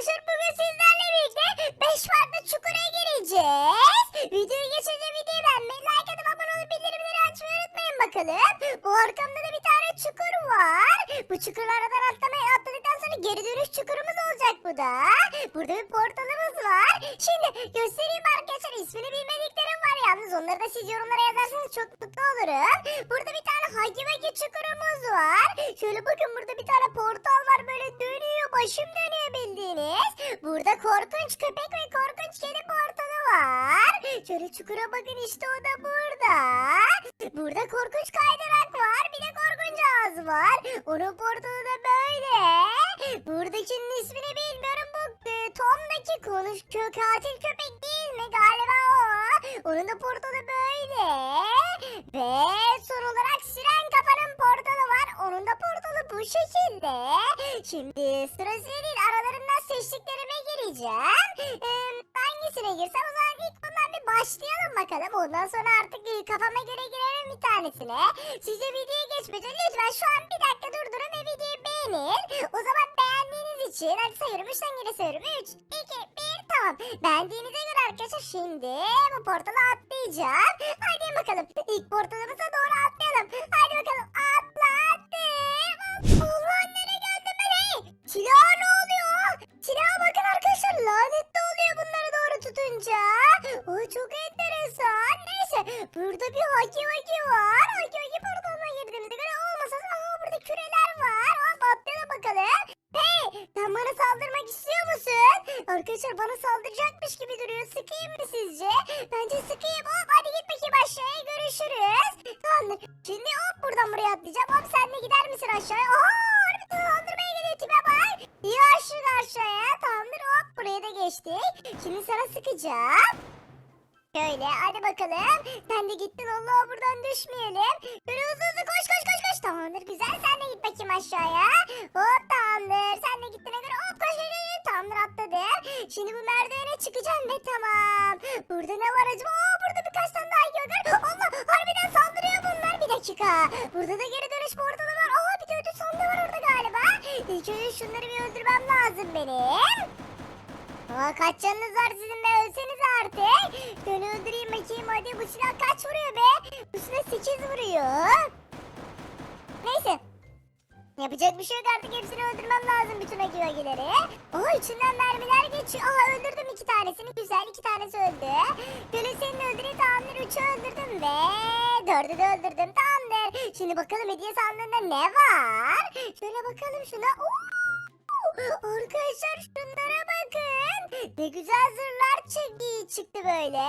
arkadaşlar bugün sizlerle birlikte 5 farklı çukura gireceğiz. Videoyu geçince videoyu beğenmeyi, like atıp abone olup bildirimleri açmayı unutmayın bakalım. Bu arkamda da bir tane çukur var. Bu çukur geri dönüş çukurumuz olacak bu da. Burada bir portalımız var. Şimdi göstereyim arkadaşlar ismini bilmediklerim var yalnız onları da siz yorumlara yazarsanız çok mutlu olurum. Burada bir tane Hagi Vagi çukurumuz var. Şöyle bakın burada bir tane portal var böyle dönüyor başım dönüyor bildiğiniz. Burada korkunç köpek ve korkunç kedi portalı var. Şöyle çukura bakın işte o da burada. Burada korkunç kaydırak var bir de korkunç ağız var. Onun portalı da böyle. Buradakinin ismini bilmiyorum bu e, Tom'daki konuş kö katil köpek değil mi galiba o. Onun da portalı böyle. Ve son olarak siren kafanın portalı var. Onun da portalı bu şekilde. Şimdi sıra senin aralarından seçtiklerime gireceğim. Ee, hangisine girsem o zaman ilk bundan bir başlayalım bakalım. Ondan sonra artık e, kafama göre girerim bir tanesine. Size videoya geçmeden lütfen şu an bir dakika durdurun ve videoyu beğenin. O zaman beğendiğiniz için hadi sayıyorum 3'ten geri sayıyorum. 3, 2, 1 tamam. Beğendiğinize göre arkadaşlar şimdi bu portala atlayacağım. Hadi bakalım ilk portalımıza doğru atlayalım. Hadi bakalım atladım. Allah nereye geldim ben hey? Silah ne oluyor? Silaha bakın arkadaşlar lanetli oluyor bunları doğru tutunca. Ay çok enteresan. Neyse burada bir haki vaki var. Haki vaki portalına girdiğimizde göre olmasa da aha burada küreler bakalım. Hey sen bana saldırmak istiyor musun? Arkadaşlar bana saldıracakmış gibi duruyor. Sıkayım mı sizce? Bence sıkayım. Hop hadi git bakayım aşağıya görüşürüz. Tamamdır. Şimdi hop buradan buraya atlayacağım. Hop sen de gider misin aşağıya? Harbiden saldırmaya geliyor tipe bak. Aşağı aşağıya. Tamamdır hop buraya da geçtik. Şimdi sana sıkacağım. Şöyle hadi bakalım. Sen de gittin Allah buradan düşmeyelim. Böyle hızlı hızlı koş koş koş koş. Tamamdır güzel sen de git bakayım aşağıya. Hop tamamdır. Sen de gittiğine göre hop koş koş koş. Tamamdır atladım. Şimdi bu merdivene çıkacağım ve tamam. Burada ne var acaba? Aa burada birkaç tane daha gördüm. Allah harbiden saldırıyor bunlar. Bir dakika. Burada da geri dönüş portalı var. Aa bir de ödül sandığı var orada galiba. İlk önce şunları bir öldürmem lazım benim. Aa, kaç canınız var sizin artık. Seni öldüreyim bakayım hadi bu silah kaç vuruyor be? Bu silah 8 vuruyor. Neyse. Yapacak bir şey yok artık hepsini öldürmem lazım bütün agivagileri. Aa içinden mermiler geçiyor. Aha öldürdüm iki tanesini güzel iki tanesi öldü. Böyle seni öldüreyim tamamdır üçü öldürdüm ve dördü de öldürdüm tamamdır. Şimdi bakalım hediye sandığında ne var? Şöyle bakalım şuna. Oo! Arkadaşlar şunlara bakın. Ne güzel zırhlar çıktı, çıktı böyle.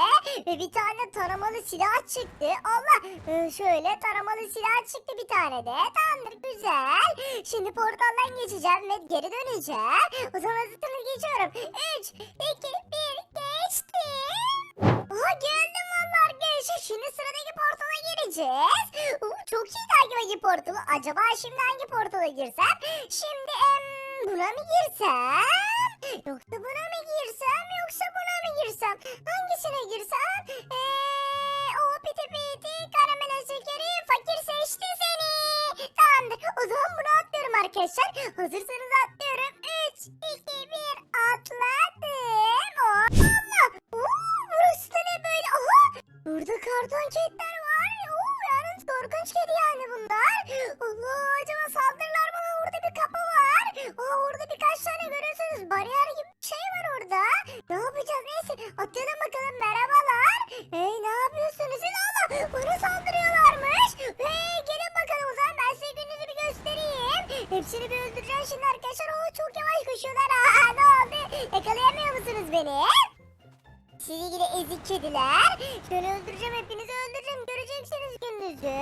Ve bir tane taramalı silah çıktı. Allah ee, şöyle taramalı silah çıktı bir tane de. Tamamdır güzel. Şimdi portaldan geçeceğim ve geri döneceğim. O zaman hazırsanız geçiyorum. 3, 2, 1 geçtim. Aha geldim valla arkadaşlar. Şimdi sıradaki portala gireceğiz. Çok iyi takip portalı. Acaba şimdi hangi portala girsem? Şimdi em, buna mı girsem? Yoksa buna mı girsem? Yoksa buna mı girsem? Hangisine girsem? Eee o piti piti karamele şekeri fakir seçti seni. Tamamdır. O zaman bunu atlıyorum arkadaşlar. Hazırsanız Hepsini bir öldüreceğim şimdi arkadaşlar. Oo, çok yavaş koşuyorlar. Aa, ne oldu? Yakalayamıyor musunuz beni? Sizi gidi ezik kediler. Şöyle öldüreceğim hepinizi öldüreceğim. Göreceksiniz gününüzü.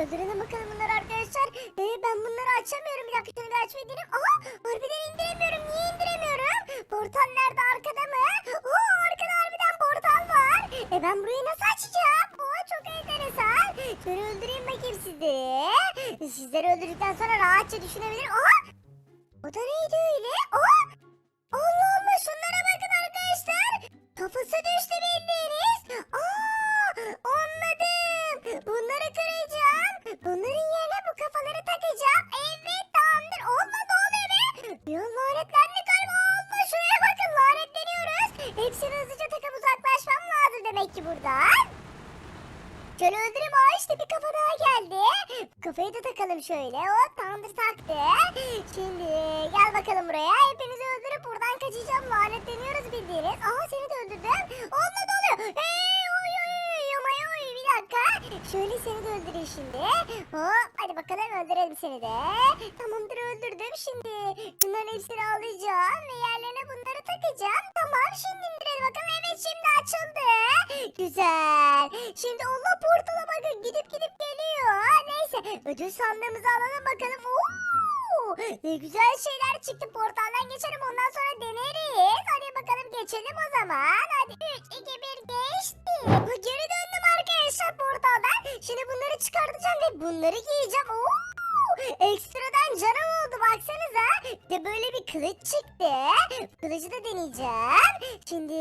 Öldürelim bakalım bunları arkadaşlar. Ee, ben bunları açamıyorum. Bir dakika şunu bir açmayı deneyim. Aha harbiden indiremiyorum. Niye indiremiyorum? Portal nerede arkada mı? Oo arkada harbiden portal var. E ben burayı nasıl açacağım? Oo çok enteresan. Şöyle öldüreyim bakayım sizi. Sizleri öldürdükten sonra rahatça düşünebilirim. Aha o da neydi öyle? Aha Allah Allah şunlara bakın arkadaşlar. Kafası düştü bildiğiniz. Aa, anladım. Bunları kıracağım. Bunların yerine bu kafaları takacağım. Evet tamamdır. Allah ne oluyor be? Ya lanetlendi galiba. Allah şuna Hepsini hızlıca takıp uzaklaşmam lazım demek ki buradan. Şöyle öldüreyim aa işte bir kafa daha geldi. Kafayı da takalım şöyle. Hop tamamdır taktı. Şimdi gel bakalım buraya. Hepinizi öldürüp buradan kaçacağım. Lanetleniyoruz bildiğiniz. Aha seni de öldürdüm. Onunla da oluyor. Hey oy oy oy oy oy bir dakika. Şöyle seni de öldüreyim şimdi. Hop hadi bakalım öldürelim seni de. Tamamdır öldürdüm. Şimdi bunların hepsini alacağım ve yerlerine bunları takacağım. Tamam şimdi indirelim bakalım. Evet şimdi açıldı. Güzel. Şimdi Allah ödül sandığımızı alalım bakalım. Oo, ne güzel şeyler çıktı. Portaldan geçelim ondan sonra deneriz. Hadi bakalım geçelim o zaman. Hadi 3, 2, 1 geçti. Geri döndüm arkadaşlar portaldan. Şimdi bunları çıkartacağım ve bunları giyeceğim. Oo, ekstradan canım oldu baksanıza. De böyle bir kılıç çıktı. Kılıcı da deneyeceğim. Şimdi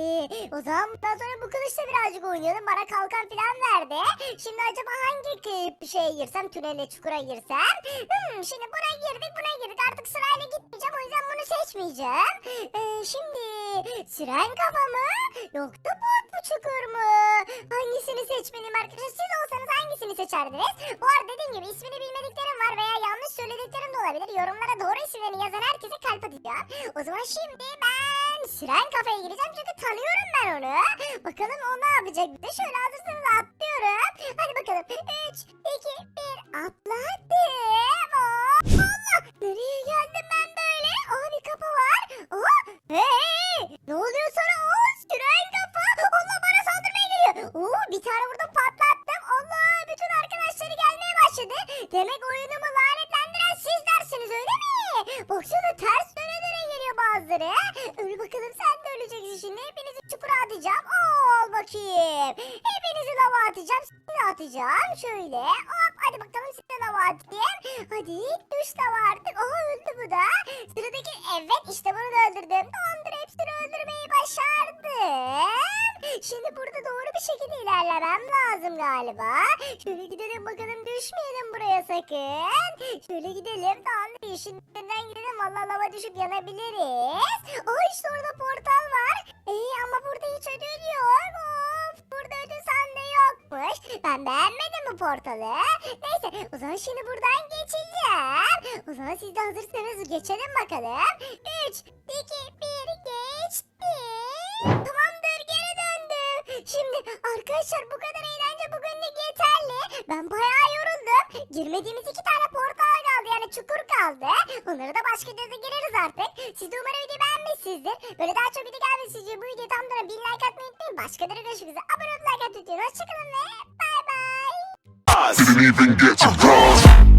o zaman bundan sonra bu kılıçla birazcık oynayalım. Bana kalkan falan verdi. Şimdi acaba hangi şeye girsem? Tünele çukura girsem? Hmm, şimdi buna girdik buna girdik. Artık sırayla gitmeyeceğim. O yüzden bunu seçmeyeceğim. Ee, şimdi siren kafa mı? Yoksa bot mu çukur mu? Hangisini seçmeliyim arkadaşlar? Siz olsanız hangisini seçerdiniz? Bu arada dediğim gibi ismini bilmediklerim var veya yanlış söylediklerim de olabilir. Yorumlara doğru isimlerini yazan herkese kalp atacağım. O zaman şimdi ben siren kafaya gireceğim çünkü tanıyorum ben onu. Bakalım o ne yapacak bize. Şöyle hazırsanız atlıyorum. Hadi bakalım. 3, 2, 1 atladım. Tane burada patlattım. Allah bütün arkadaşları gelmeye başladı. Demek oyunumu lanetlendiren sizlersiniz öyle mi? Baksana ters döne döne geliyor bazıları. Öl bakalım sen de öleceksin şimdi. Hepinizi çukura atacağım. Al bakayım. Hepinizi lava atacağım. De atacağım. Şöyle. Hop hadi bakalım size lava atayım. Hadi düş lava artık. Aha öldü bu da. Sıradaki evet işte bunu da öldürdüm. Tamamdır hepsini öldürmeyi başardım. Şimdi burada doğru bir şekilde ilerlemem lazım galiba. Şöyle gidelim bakalım düşmeyelim buraya sakın. Şöyle gidelim. Tamamdır yeşil üstünden gidelim. Valla lava düşüp yanabiliriz. Aa işte orada portal var. İyi ama burada hiç ödül yok. Ben beğenmedim bu portalı. Neyse o zaman şimdi buradan geçeceğim. O zaman siz de hazırsanız geçelim bakalım. 3, 2, 1 geçtim. Tamamdır geri döndüm. Şimdi arkadaşlar bu kadar eğlence bugünlük yeterli. Ben bayağı yoruldum. Girmediğimiz iki tane portal kaldı yani çukur kaldı. Onları da başka gözle gireriz artık. Siz de umarım videoyu beğenmişsinizdir. Böyle daha çok video gelmesi için bu videoyu tam da 1000 like atmayı unutmayın. Başkaları görüşmek üzere. Abone olup like atmayı unutmayın. Hoşçakalın ve. Didn't even get to bronze.